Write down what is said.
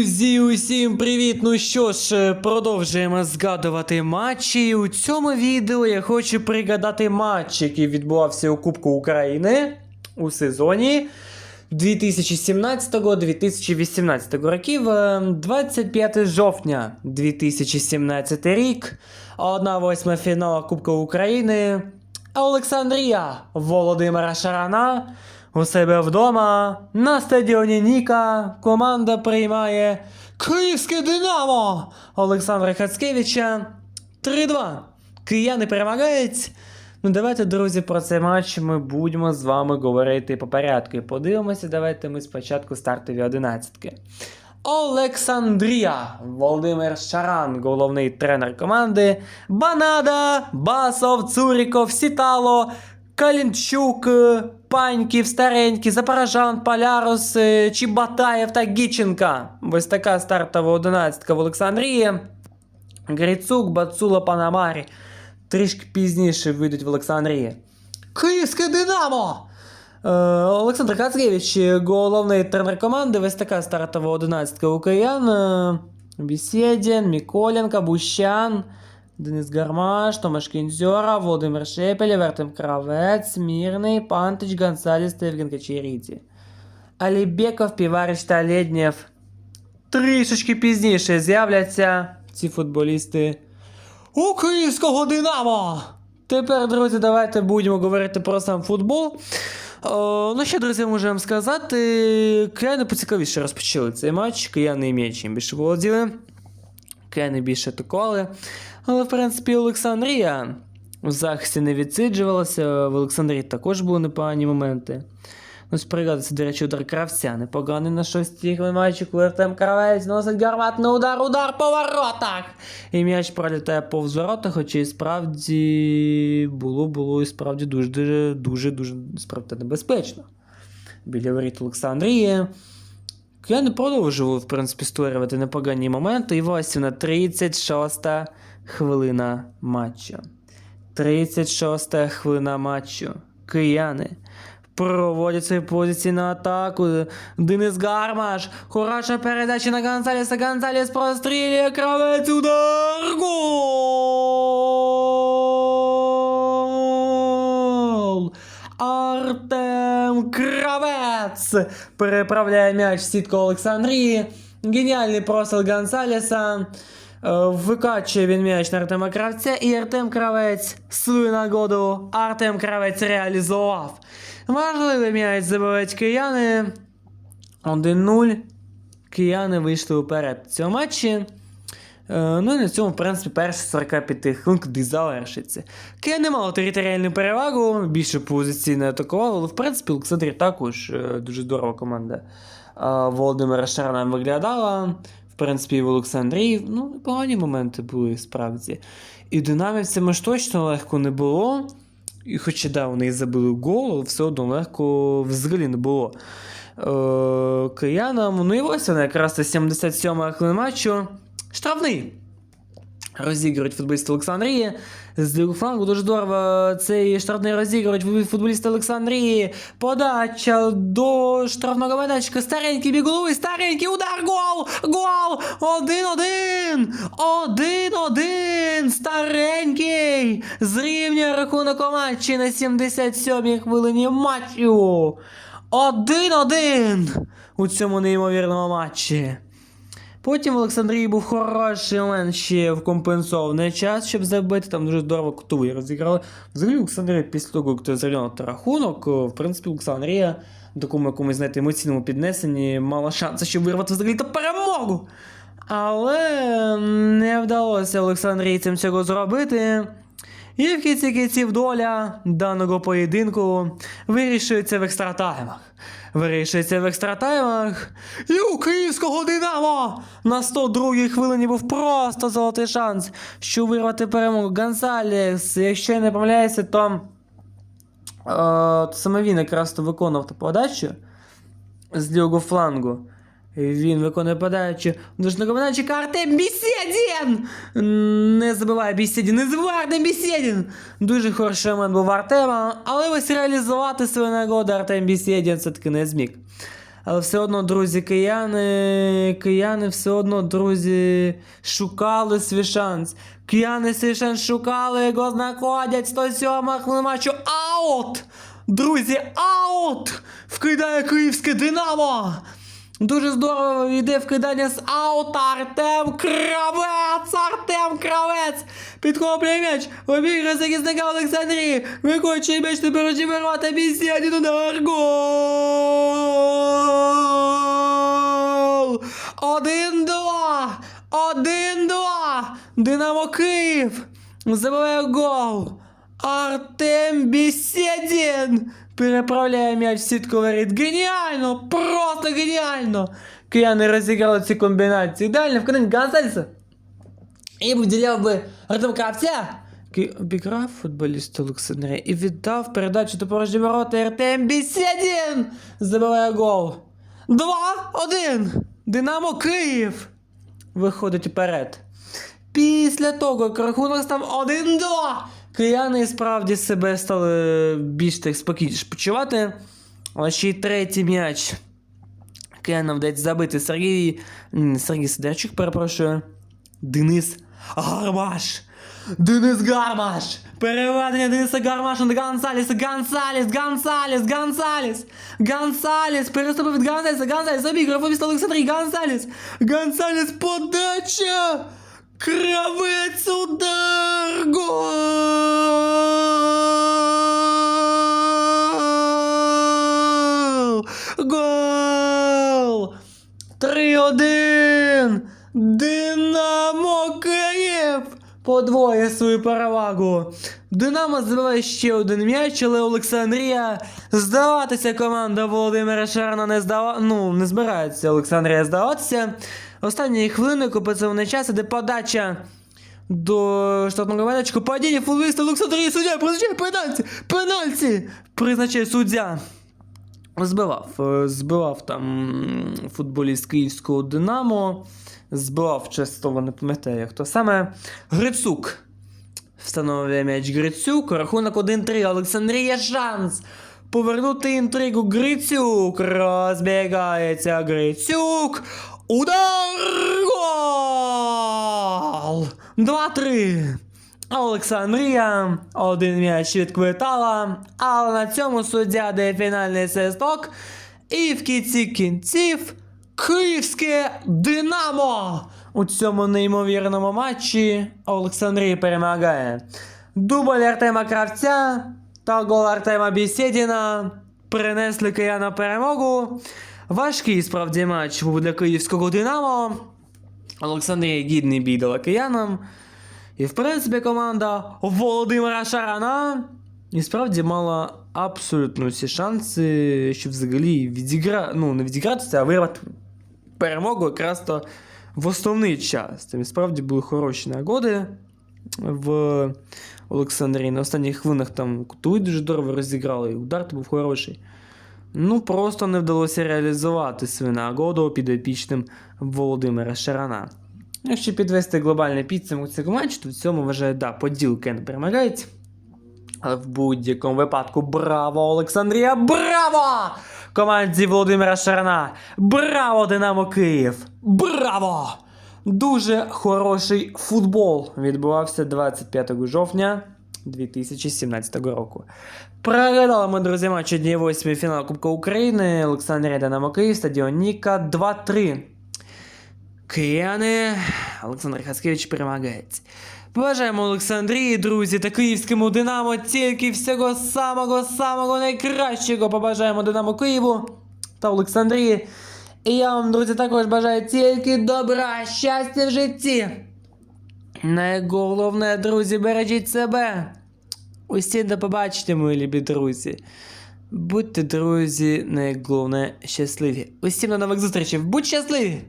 Друзі, усім привіт! Ну що ж, е, продовжуємо згадувати матчі. У цьому відео я хочу пригадати матч, який відбувався у Кубку України у сезоні 2017-2018 років. Е, 25 жовтня 2017 рік. 1-8 фінала Кубка України. Олександрія Володимира Шарана у себе вдома на стадіоні Ніка команда приймає Київське Динамо Олександра Хацкевича 3-2. Кияни перемагають. Ну, давайте, друзі, про цей матч ми будемо з вами говорити по порядку. І подивимося, давайте ми спочатку стартові одинадцятки. Олександрія Володимир Шаран, головний тренер команди. Банада, Басов, Цуріков, Сітало, Калінчук, е, Паньків, Старенький, Запорожан, Полярус, е, Чібатаєв та Гіченка. Ось така стартова одинадцятка в Олександрії. Грицук, Бацула, Панамарі. Трішки пізніше вийдуть в Олександрії. Київське Динамо! Е, Олександр Кацкевич, головний тренер команди, ось така стартова одинадцятка у киян. Бесєдін, Міколенко, Бущан, Денис Гармаш, Томаш Кінзьора, Володимир Шепелєв, Артем Кравець, Мірний, Пантич, Гонсаліс та Євген Качеріті. Алібеков, Піварич та Лєднєв. Трішечки пізніше з'являться ці футболісти у Динамо. Тепер, друзі, давайте будемо говорити про сам футбол. О, ну, що, друзі, можемо сказати. Кияни поцікавіше розпочали цей матч. Кияни м'яч чим більше володіли. Кияни більше атакували. Але, в принципі, Олександрія в захисті не відсиджувалася. В Олександрії також були непогані моменти. Ну, спригадується, до речі, удар кравця. Непоганий на шостій матчі, коли Артем Кравець носить гарматний удар, удар по воротах! І м'яч пролітає повз ворота, хоча і справді було, було і справді дуже, дуже, дуже, дуже справді небезпечно. Біля воріт Олександрії. Я не продовжував, в принципі, створювати непогані моменти. І ось вона 36 хвилина матчу. 36 хвилина матчу. Кияни проводять свої позиції на атаку. Денис Гармаш. Хороша передача на Гонсалеса. Гонсалес прострілює кравець удар. Гол! Артем Кравець переправляє м'яч в сітку Олександрії. Геніальний простріл Гонсалеса. Е, Викачує він м'яч на Артема Кравця, і Артем Кравець свою нагоду Артем Кравець реалізував. Важливий м'яч забивають кияни. 1-0. Кияни вийшли вперед в цьому матчі. Е, Ну і на цьому, в принципі, перші 45 хвилин куди завершиться. Кияни мали територіальну перевагу, більше позиційно атакували, але в принципі Олександрія також е, дуже здорова команда е, Володимира Шарана виглядала. В принципі, в Олександрії ну, непогані моменти були справді. І динамівцями ж точно легко не було. І хоча да, вони забили гол, але все одно легко взагалі не було. Е, киянам, ну і ось вона якраз це 77 хвилина матчу. Штрафний. Розігрують футболісти Олександрії. З лівого флангу дуже здорово цей штрафний розігрують футболісти Олександрії. Подача до штрафного майданчика. Старенький біголовий, старенький удар, гол! Гол! Один-один! Один-один! Старенький! Зрівнює рахунок у матчі на 77-й хвилині матчу. Один-один! У цьому неймовірному матчі. Потім в Олександрії був хороший момент ще в компенсований час, щоб забити. Там дуже здорово кутовий розіграли. Взагалі Олександрія після того, як зрівняв рахунок, в принципі, Олександрія в такому якомусь, знаєте, емоційному піднесенні мала шанси, щоб вирвати взагалі то перемогу. Але не вдалося Олександрійцям цього зробити. І в кінці кінців доля даного поєдинку вирішується в екстратаймах. Вирішується в екстратаймах. І у київського Динамо на 102-й хвилині був просто золотий шанс, що вирвати перемогу. Гонсалес, якщо я не помиляюся, то, е, то саме він якраз то виконував ту подачу з лівого флангу. Він виконує подачу. Дуже напоминаючи Артем Бісєдін! Не забиває Бісєдін, не забиває Артем Бісєдін! Дуже хороший момент був Артема, але ось реалізувати свою нагоду Артем Бісєдін все-таки не зміг. Але все одно, друзі, кияни, кияни все одно, друзі, шукали свій шанс. Кияни свій шанс шукали, його знаходять 107 хвилин матчу. Аут! Друзі, аут! Вкидає київське Динамо! Дуже здорово йде вкидання з аута Артем Кравець! Артем Кравець! Підхоплює м'яч! Обіграє захисника Олександрії! Викончує м'яч тепер очі вирвати Бісєдін удар! Гол! Один-два! Один-два! Динамо Київ! Забиває гол! Артем Беседин переправляє м'яч в сітку воріт. Геніально! Просто геніально! Кияни розіграли ці комбінації. Далі вкидання Гонсальса. І виділяв би Артем обіграв футболіст Олександрія і віддав передачу до порожні ворота Артем Беседин забиває гол. 2-1. Динамо Київ виходить вперед. Після того, як рахунок став 1-2, кияни справді себе стали більш так спокійніше почувати. Але ще й третій м'яч. Киянам вдається забити Сергій. Сергій Сидорчук, перепрошую. Денис Гармаш. Денис Гармаш! Переведення Дениса Гармаша на Гонсаліса. Гонсаліс, Гонсаліс, Гонсаліс. Гонсаліс. Переступив від Гонсаліса. Гонсаліс обіграв місто Олександрій. Гонсаліс. Гонсаліс подача. Кравець удар. Подвоє свою перевагу. Динамо забиває ще один м'яч, але Олександрія здаватися команда Володимира Шарана не здава... ну, не збирається Олександрія здаватися. Останні хвилини купиться час, іде подача до штатного майданчика. Падіння футболіста Олександрії суддя призначає пенальті! Пенальті! Призначає суддя. Збивав, е, збивав там футболіст київського Динамо. Збивав часто, не пам'ятаю, хто саме. Грицук. Встановлює м'яч Грицюк. Рахунок 1-3. Олександрія шанс. Повернути інтригу Грицюк. Розбігається Грицюк. Удар! Гол! 2-3. Олександрія один м'яч відквитала, але на цьому суддя дає фінальний свисток. І в кінці кінців Київське Динамо у цьому неймовірному матчі Олександрія перемагає. Дубль Артема Кравця та гол Артема Бісєдіна принесли кияна перемогу. Важкий справді матч був для київського Динамо. Олександрія гідний бій дала киянам. І в принципі команда Володимира Шарана і справді мала абсолютно всі шанси, щоб взагалі відігра... ну, не відігратися, а вирвати перемогу якраз то в основний час. Там справді були хороші нагоди в Олександрії. На останніх хвилинах там Кутуй дуже здорово розіграли, і удар був хороший. Ну, просто не вдалося реалізувати свою нагоду підопічним Володимира Шарана. Якщо підвести глобальний підсумок цього матчу, то в цьому вважаю, да, поділ Кен перемагають. Але в будь-якому випадку браво, Олександрія! Браво! Команді Володимира Шарана! Браво, Динамо Київ! Браво! Дуже хороший футбол відбувався 25 жовтня 2017 року. Переглядали ми, друзі, матч 1-8 фінал Кубка України. Олександрія Динамо Київ, стадіон Ніка 2-3. Кияни Олександр Хаскевич перемагається. Бажаємо Олександрії, друзі, та київському Динамо тільки всього самого самого найкращого. Побажаємо Динамо Києву та Олександрії. І я вам, друзі, також бажаю тільки добра, щастя в житті. Найголовне, друзі, бережіть себе. Усі до побачення, мої любі друзі. Будьте, друзі, найголовне щасливі. Усім до нових зустрічей. Будь щасливі!